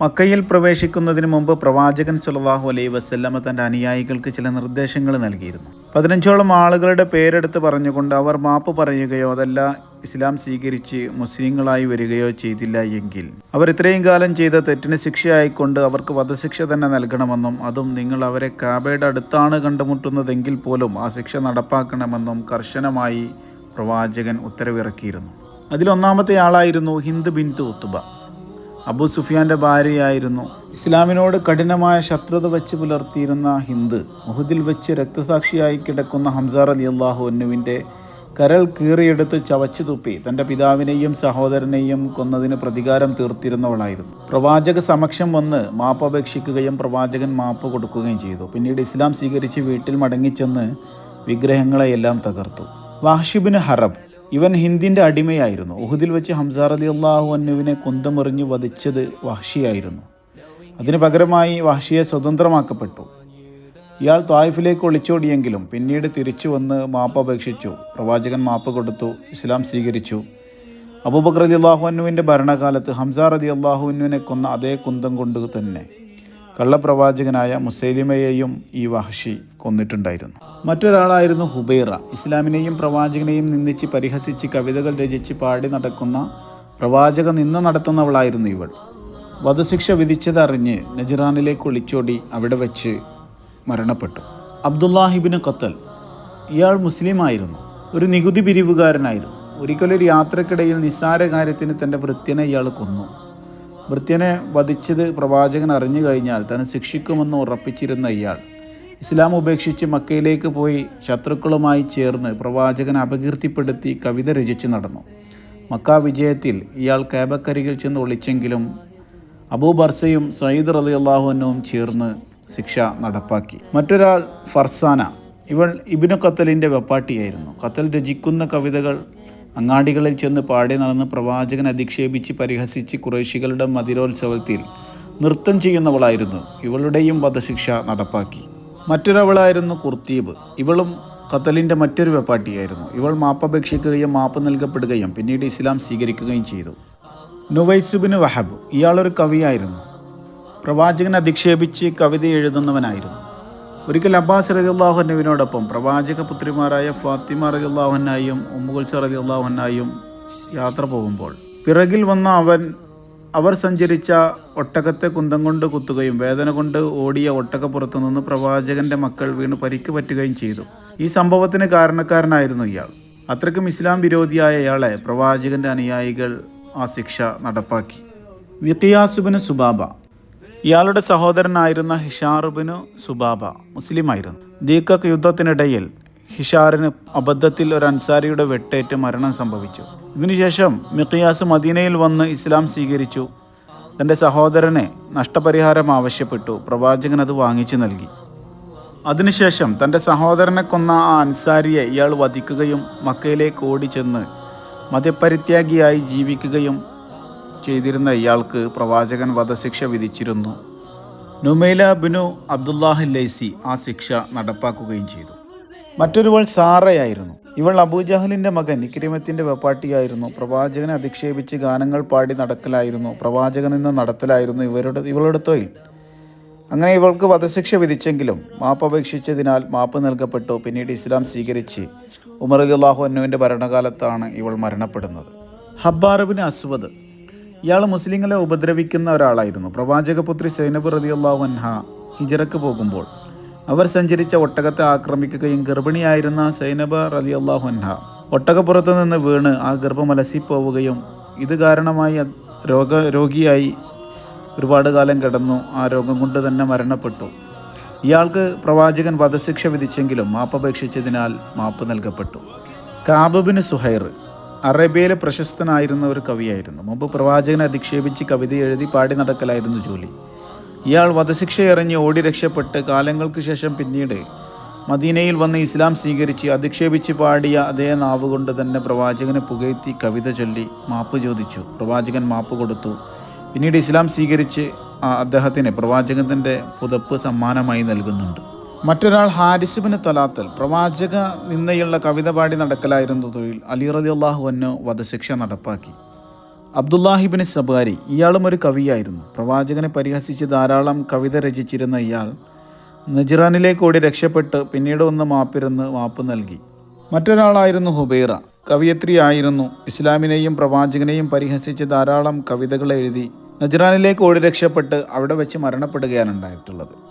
മക്കയിൽ പ്രവേശിക്കുന്നതിന് മുമ്പ് പ്രവാചകൻ സുലതാഹു അലൈ വസല്ലമ തന്റെ അനുയായികൾക്ക് ചില നിർദ്ദേശങ്ങൾ നൽകിയിരുന്നു. പതിനഞ്ചോളം ആളുകളുടെ പേരെടുത്ത് പറഞ്ഞുകൊണ്ട് അവർ മാപ്പ് പറയുകയോ അതല്ല ഇസ്ലാം സ്വീകരിച്ച് മുസ്ലിങ്ങളായി വരികയോ ചെയ്തില്ല എങ്കിൽ. അവർ ഇത്രയും കാലം ചെയ്ത തെറ്റിന് ശിക്ഷയായിക്കൊണ്ട് അവർക്ക് വധശിക്ഷ തന്നെ നൽകണമെന്നും അതും നിങ്ങൾ അവരെ കാബയുടെ അടുത്താണ് കണ്ടുമുട്ടുന്നതെങ്കിൽ പോലും ആ ശിക്ഷ നടപ്പാക്കണമെന്നും കർശനമായി പ്രവാചകൻ ഉത്തരവിറക്കിയിരുന്നു. അതിലൊന്നാമത്തെ ആളായിരുന്നു ഹിന്ദ് ബിന്ദു ഉത്തുബ. അബു സുഫിയാന്റെ ഭാര്യയായിരുന്നു. ഇസ്ലാമിനോട് കഠിനമായ ശത്രുത വെച്ച് പുലർത്തിയിരുന്ന ഹിന്ദ് മുഹദിൽ വെച്ച് രക്തസാക്ഷിയായി കിടക്കുന്ന ഹംസാർ അലി അള്ളാഹു അന്നുവിന്റെ കരൾ കീറിയെടുത്ത് ചവച്ചു തുപ്പി. തന്റെ പിതാവിനെയും സഹോദരനെയും കൊന്നതിന് പ്രതികാരം തീർത്തിരുന്നവളായിരുന്നു. പ്രവാചക സമക്ഷം വന്ന് മാപ്പ് അപേക്ഷിക്കുകയും പ്രവാചകൻ മാപ്പ് കൊടുക്കുകയും ചെയ്തു. പിന്നീട് ഇസ്ലാം സ്വീകരിച്ച് വീട്ടിൽ മടങ്ങിച്ചെന്ന് വിഗ്രഹങ്ങളെയെല്ലാം തകർത്തു. വാഷിബിന് ഹറബ് ഇവൻ ഹിന്ദിന്റെ അടിമയായിരുന്നു. ഉഹുദിൽ വെച്ച് ഹംസാർ അലി അള്ളാഹു അന്നുവിനെ കുന്തമെറിഞ്ഞ് വധിച്ചത് വഹ്ഷിയായിരുന്നു. അതിനു പകരമായി വഹ്ഷിയെ സ്വതന്ത്രമാക്കപ്പെട്ടു. ഇയാൾ തായിഫിലേക്ക് ഒളിച്ചോടിയെങ്കിലും പിന്നീട് തിരിച്ചു വന്ന് മാപ്പ് അപേക്ഷിച്ചു. പ്രവാചകൻ മാപ്പ് കൊടുത്തു ഇസ്ലാം സ്വീകരിച്ചു. അബൂബക്കർ അലി അള്ളാഹുവിന്റെ ഭരണകാലത്ത് ഹംസാർ അലി അള്ളാഹുവിനെ കൊന്ന അതേ കുന്തം കൊണ്ട് തന്നെ കള്ളപ്രവാചകനായ മുസൈലിമയെയും ഈ വഹഷി കൊന്നിട്ടുണ്ടായിരുന്നു. മറ്റൊരാളായിരുന്നു ഹുബൈറ. ഇസ്ലാമിനെയും പ്രവാചകനെയും നിന്ദിച്ച് പരിഹസിച്ച് കവിതകൾ രചിച്ച് പാടി നടക്കുന്ന പ്രവാചക നിന്ന നടത്തുന്നവളായിരുന്നു ഇവൾ. വധശിക്ഷ വിധിച്ചതറിഞ്ഞ് നജിറാനിലേക്ക് ഒളിച്ചോടി അവിടെ വച്ച് മരണപ്പെട്ടു. അബ്ദുല്ലാഹിബിന് കത്തൽ ഇയാൾ മുസ്ലിമായിരുന്നു ഒരു നികുതി പിരിവുകാരനായിരുന്നു. ഒരിക്കലൊരു യാത്രക്കിടയിൽ നിസ്സാര കാര്യത്തിന് തന്റെ വൃത്യനെ ഇയാൾ കൊന്നു. വൃത്യനെ വധിച്ചത് പ്രവാചകൻ അറിഞ്ഞു കഴിഞ്ഞാൽ തന്നെ ശിക്ഷിക്കുമെന്ന് ഉറപ്പിച്ചിരുന്ന ഇയാൾ ഇസ്ലാം ഉപേക്ഷിച്ച് മക്കയിലേക്ക് പോയി ശത്രുക്കളുമായി ചേർന്ന് പ്രവാചകൻ അപകീർത്തിപ്പെടുത്തി കവിത രചിച്ച് നടന്നു. മക്ക വിജയത്തിൽ ഇയാൾ കേബക്കരികിൽ ചെന്ന് ഒളിച്ചെങ്കിലും അബൂ ബർസയും സയ്യിദ് റലി അള്ളാഹുവിനും ചേർന്ന് ശിക്ഷ നടപ്പാക്കി. മറ്റൊരാൾ ഫർസാന. ഇവൾ ഇബിനു കത്തലിന്റെ വെപ്പാട്ടിയായിരുന്നു. കത്തൽ രചിക്കുന്ന കവിതകൾ അങ്ങാടികളിൽ ചെന്ന് പാടി നടന്ന് പ്രവാചകൻ അധിക്ഷേപിച്ച് പരിഹസിച്ച് കുറേശികളുടെ മതിരോത്സവത്തിൽ നൃത്തം ചെയ്യുന്നവളായിരുന്നു. ഇവളുടെയും വധശിക്ഷ നടപ്പാക്കി. മറ്റൊരവളായിരുന്നു കുർത്തീബ്. ഇവളും ഖത്തലിന്റെ മറ്റൊരു വെപ്പാട്ടിയായിരുന്നു. ഇവൾ മാപ്പപേക്ഷിക്കുകയും മാപ്പ് നൽകപ്പെടുകയും പിന്നീട് ഇസ്ലാം സ്വീകരിക്കുകയും ചെയ്തു. നുവൈസുബിന് വഹബ്. ഇയാളൊരു കവിയായിരുന്നു. പ്രവാചകനെ അധിക്ഷേപിച്ച് കവിത എഴുതുന്നവനായിരുന്നു. ഒരിക്കൽ അബ്ബാസ് റലിയുള്ളാഹുനവിനോടൊപ്പം പ്രവാചക പുത്രിമാരായ ഫാത്തിമ റലിയുള്ളാഹുനായും ഉമ്മുകുൽസ റലിയുള്ളാഹുനായും യാത്ര പോകുമ്പോൾ പിറകിൽ വന്ന അവൻ അവർ സഞ്ചരിച്ച ഒട്ടകത്തെ കുന്തം കൊണ്ട് കുത്തുകയും വേദന കൊണ്ട് ഓടിയ ഒട്ടകപ്പുറത്തു നിന്ന് പ്രവാചകന്റെ മക്കൾ വീണ് പരിക്ക് പറ്റുകയും ചെയ്തു. ഈ സംഭവത്തിന് കാരണക്കാരനായിരുന്നു ഇയാൾ. അത്രയ്ക്കും ഇസ്ലാം വിരോധിയായ ഇയാളെ പ്രവാചകന്റെ അനുയായികൾ ആ ശിക്ഷ നടപ്പാക്കി. വിഖിയാസുബിന് സുബാബ. ഇയാളുടെ സഹോദരനായിരുന്ന ഹിഷാറുബിന് സുബാബ മുസ്ലിമായിരുന്നു. ദീക്കക് യുദ്ധത്തിനിടയിൽ ഹിഷാറിന് അബദ്ധത്തിൽ ഒരു അൻസാരിയുടെ വെട്ടേറ്റ് മരണം സംഭവിച്ചു. ഇതിനുശേഷം മിഖിയാസ് മദീനയിൽ വന്ന് ഇസ്ലാം സ്വീകരിച്ചു. തന്റെ സഹോദരനെ നഷ്ടപരിഹാരം ആവശ്യപ്പെട്ടു. പ്രവാചകൻ അത് വാങ്ങിച്ചു നൽകി. അതിനുശേഷം തന്റെ സഹോദരനെ കൊന്ന ആ അൻസാരിയെ ഇയാൾ വധിക്കുകയും മക്കയിലേക്ക് ഓടിച്ചെന്ന് മതപരിത്യാഗിയായി ജീവിക്കുകയും ചെയ്തിരുന്ന ഇയാൾക്ക് പ്രവാചകൻ വധശിക്ഷ വിധിച്ചിരുന്നു. നുമൈല ബിനു അബ്ദുല്ലാഹ് ലൈസി ആ ശിക്ഷ നടപ്പാക്കുകയും ചെയ്തു. മറ്റൊരുവൾ സാറയായിരുന്നു. ഇവൾ അബൂജഹലിന്റെ മകൻ ഇക്രിമത്തിന്റെ വെപ്പാട്ടിയായിരുന്നു. പ്രവാചകനെ അധിക്ഷേപിച്ച് ഗാനങ്ങൾ പാടി നടക്കലായിരുന്നു. പ്രവാചകൻ നിന്ന് നടത്തലായിരുന്നു ഇവരുടെ ഇവളുടെ തൊഴിൽ. അങ്ങനെ ഇവൾക്ക് വധശിക്ഷ വിധിച്ചെങ്കിലും മാപ്പ് അപേക്ഷിച്ചതിനാൽ മാപ്പ് നൽകപ്പെട്ടു. പിന്നീട് ഇസ്ലാം സ്വീകരിച്ച് ഉമർ അള്ളാഹു അന്നുവിന്റെ ഭരണകാലത്താണ് ഇവൾ മരണപ്പെടുന്നത്. ഹബ്ബാറബിന് അസ്വദ് ഇയാൾ മുസ്ലിങ്ങളെ ഉപദ്രവിക്കുന്ന ഒരാളായിരുന്നു. പ്രവാചകപുത്രി സൈനബ് റതി അള്ളാഹു അൻഹ ഹിജറക്ക് പോകുമ്പോൾ അവർ സഞ്ചരിച്ച ഒട്ടകത്തെ ആക്രമിക്കുകയും ഗർഭിണിയായിരുന്ന സൈനബ റലി അള്ളാഹുഹ ഒട്ടകപ്പുറത്ത് നിന്ന് വീണ് ആ ഗർഭം അലസിപ്പോവുകയും ഇത് കാരണമായി രോഗ രോഗിയായി ഒരുപാട് കാലം കിടന്നു. ആ രോഗം കൊണ്ട് തന്നെ മരണപ്പെട്ടു. ഇയാൾക്ക് പ്രവാചകൻ വധശിക്ഷ വിധിച്ചെങ്കിലും മാപ്പപേക്ഷിച്ചതിനാൽ മാപ്പ് നൽകപ്പെട്ടു. കാബബിന് സുഹൈർ അറേബ്യയിലെ പ്രശസ്തനായിരുന്ന ഒരു കവിയായിരുന്നു. മുമ്പ് പ്രവാചകനെ അധിക്ഷേപിച്ച് കവിത എഴുതി പാടി നടക്കലായിരുന്നു ജോലി. ഇയാൾ വധശിക്ഷ എറിഞ്ഞ് ഓടി രക്ഷപ്പെട്ട് കാലങ്ങൾക്ക് ശേഷം പിന്നീട് മദീനയിൽ വന്ന് ഇസ്ലാം സ്വീകരിച്ച് അധിക്ഷേപിച്ച് പാടിയ അതേ നാവ് കൊണ്ട് തന്നെ പ്രവാചകനെ പുകഴ്ത്തി കവിത ചൊല്ലി മാപ്പ് ചോദിച്ചു. പ്രവാചകൻ മാപ്പ് കൊടുത്തു. പിന്നീട് ഇസ്ലാം സ്വീകരിച്ച് അദ്ദേഹത്തിന് പ്രവാചകത്തിന്റെ പുതപ്പ് സമ്മാനമായി നൽകുന്നുണ്ട്. മറ്റൊരാൾ ഹാരിസുബിന് തൊലാത്തൽ പ്രവാചക നിന്നയുള്ള കവിത പാടി നടക്കലായിരുന്നു തൊഴിൽ അലി റതി അള്ളാഹു വധശിക്ഷ നടപ്പാക്കി. അബ്ദുല്ലാഹിബിൻ സബാരി ഇയാളും ഒരു കവിയായിരുന്നു. പ്രവാചകനെ പരിഹസിച്ച് ധാരാളം കവിത രചിച്ചിരുന്ന ഇയാൾ നജിറാനിലേക്ക് ഓടി രക്ഷപ്പെട്ട് പിന്നീട് ഒന്ന് മാപ്പിരുന്ന് മാപ്പ് നൽകി. മറ്റൊരാളായിരുന്നു ഹുബൈറ. കവിയത്രിയായിരുന്നു. ഇസ്ലാമിനെയും പ്രവാചകനെയും പരിഹസിച്ച് ധാരാളം കവിതകൾ എഴുതി നജ്റാനിലേക്ക് ഓടി രക്ഷപ്പെട്ട് അവിടെ വെച്ച് മരണപ്പെടുകയാണ് ഉണ്ടായിട്ടുള്ളത്.